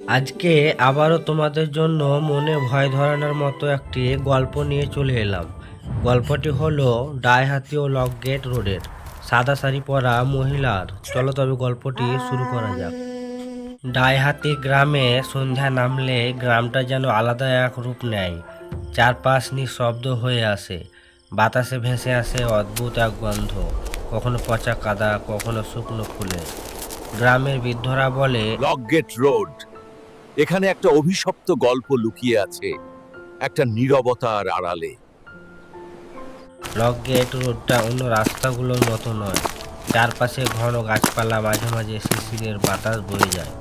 আজকে আবারও তোমাদের জন্য মনে ভয় ধরানোর মতো একটি গল্প নিয়ে চলে এলাম। গল্পটি হলো ডাইহাতি ও লক গেট রোডের সাদা শাড়ি পরা মহিলার। চলো তবে গল্পটি শুরু করা যাক। ডাইহাতি গ্রামে সন্ধ্যা নামলে গ্রামটা যেন আলাদা এক রূপ নেয়। চারপাশ নিঃশব্দ হয়ে আসে। বাতাসে ভেসে আসে অদ্ভুত এক গন্ধ। কখনো পচা কাদা, কখনো শুকনো ফুলে। গ্রামের বৃদ্ধরা বলে লকগেট রোড এখানে একটা অভিশপ্ত গল্প লুকিয়ে আছে, একটা নীরবতার আড়ালে। লক গেট রোডটা অন্য রাস্তাগুলোর মতো নয়। চারপাশে ঘন গাছপালা, মাঝে মাঝে শিশিরের বাতাস বয়ে যায়।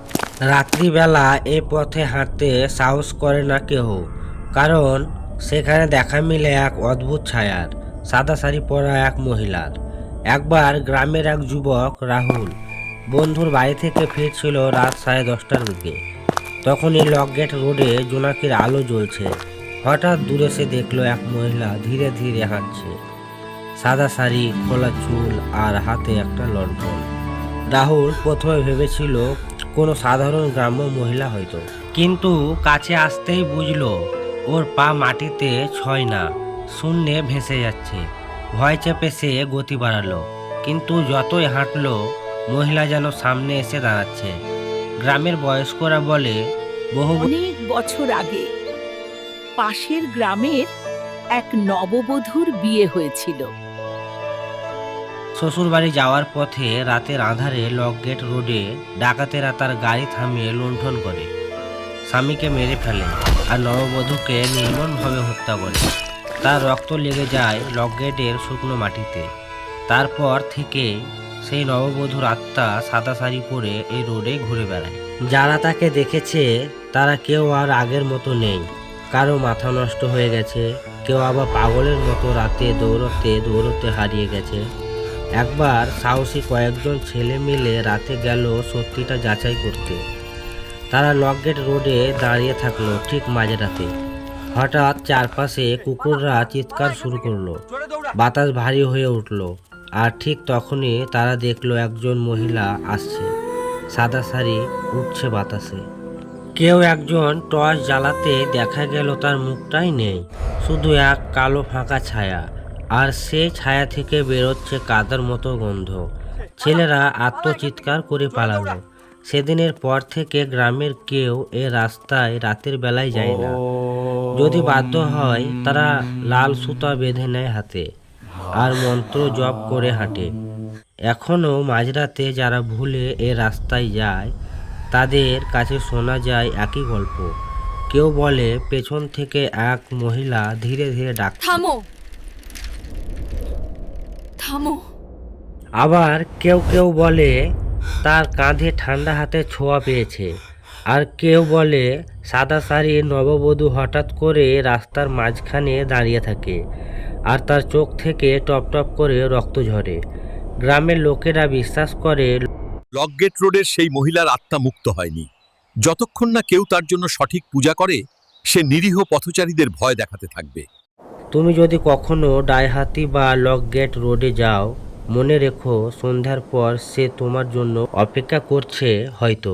রাত্রিবেলা এই পথে হাঁটতে সাহস করে না কেউ কারণ সেখানে দেখা মিলে এক অদ্ভুত ছায়ার, সাদা শাড়ি পরা এক মহিলার। একবার গ্রামের এক যুবক, রাহুল, বন্ধুর বাড়ি থেকে ফিরছিল রাত সাড়ে দশটার দিকে। তখনই লক গেট রোডে জোনাকির আলো জ্বলছে। হঠাৎ দূরে সে দেখল এক মহিলা ধীরে ধীরে হাঁটছে। সাদা শাড়ি, খোলা চুল আর হাতে একটা লণ্ঠন। রাহুল প্রথমে ভেবেছিল কোনো সাধারণ গ্রাম্য মহিলা হয়তো। কিন্তু কাছে আসতেই বুঝলো, ওর পা মাটিতে ছয় না, শূন্যে ভেসে যাচ্ছে। ভয় চেপে সে গতি বাড়ালো, কিন্তু যতই হাঁটলো, মহিলা যেন সামনে এসে দাঁড়াচ্ছে। গ্রামের বয়স্করা বলে বহু অনেক বছর আগে পাশের গ্রামের এক নববধূর বিয়ে হয়েছিল। শ্বশুরবাড়ি যাওয়ার পথে রাতের আধারে লকগেট রোডে ডাকাতেরা তার গাড়ি থামিয়ে লুণ্ঠন করে। স্বামীকে মেরে ফেলে আর নববধূকে নির্মমভাবে হত্যা করে। তার রক্ত লেগে যায় লকগেটের শুকনো মাটিতে। তারপর থেকে সেই নববধূর আত্মা সাদা শাড়ি পরে এই রোডে ঘুরে বেড়ায়। যারা তাকে দেখেছে, তারা কেউ আর আগের মতো নেই। কারও মাথা নষ্ট হয়ে গেছে, কেউ আবার পাগলের মতো রাতে দৌড়তে দৌড়তে হারিয়ে গেছে। একবার সাহসী কয়েকজন ছেলে মিলে রাতে গেল সত্যিটা যাচাই করতে। তারা লকগেট রোডে দাঁড়িয়ে থাকল ঠিক মাঝরাতে। হঠাৎ চারপাশে কুকুররা চিৎকার শুরু করল। বাতাস ভারী হয়ে উঠল। আর ঠিক তখনই তারা দেখল একজন মহিলা আসছে। সাদা শাড়ি উঠছে বাতাসে। কেউ একজন টর্চ জ্বালাতে দেখা গেল তার মুখটাই নেই, শুধু এক কালো ফাঁকা ছায়া। আর সে ছায়া থেকে বেরোচ্ছে কাদার মতো গন্ধ। ছেলেরা আত্মচিৎকার করে পালালো। সেদিনের পর থেকে গ্রামের কেউ এ রাস্তায় রাতের বেলায় যায় না। যদি বাধ্য হয়, তারা লাল সুতা বেঁধে নেয় হাতে। আর মন্ত্র জপ করে হাঁটে। এখনও মাঝরাতে যারা ভুলে এ রাস্তায় যায় তাদের কাছে শোনা যায় একই গল্প। কেউ বলে পেছন থেকে এক মহিলা ধীরে ধীরে ডাক থামো। থামো। আবার কেউ কেউ বলে তার কাঁধে ঠান্ডা হাতে ছোঁয়া পেয়েছে। আর কেউ বলে সাদা শাড়ির নববধূ হঠাৎ করে রাস্তার মাঝখানে দাঁড়িয়ে থাকে। আর তার চোখ থেকে টপ টপ করে রক্ত ঝরে। গ্রামের লোকেরা বিশ্বাস করে লকগেট রোডের সেই মহিলার আত্মা মুক্ত হয়নি। যতক্ষণ না কেউ তার জন্য সঠিক পূজা করে সে নিরীহ পথচারীদের ভয় দেখাতে থাকবে। তুমি যদি কখনো ডায়হাতি বা লকগেট রোডে যাও মনে রেখো সন্ধ্যার পর সে তোমার জন্য অপেক্ষা করছে হয়তো।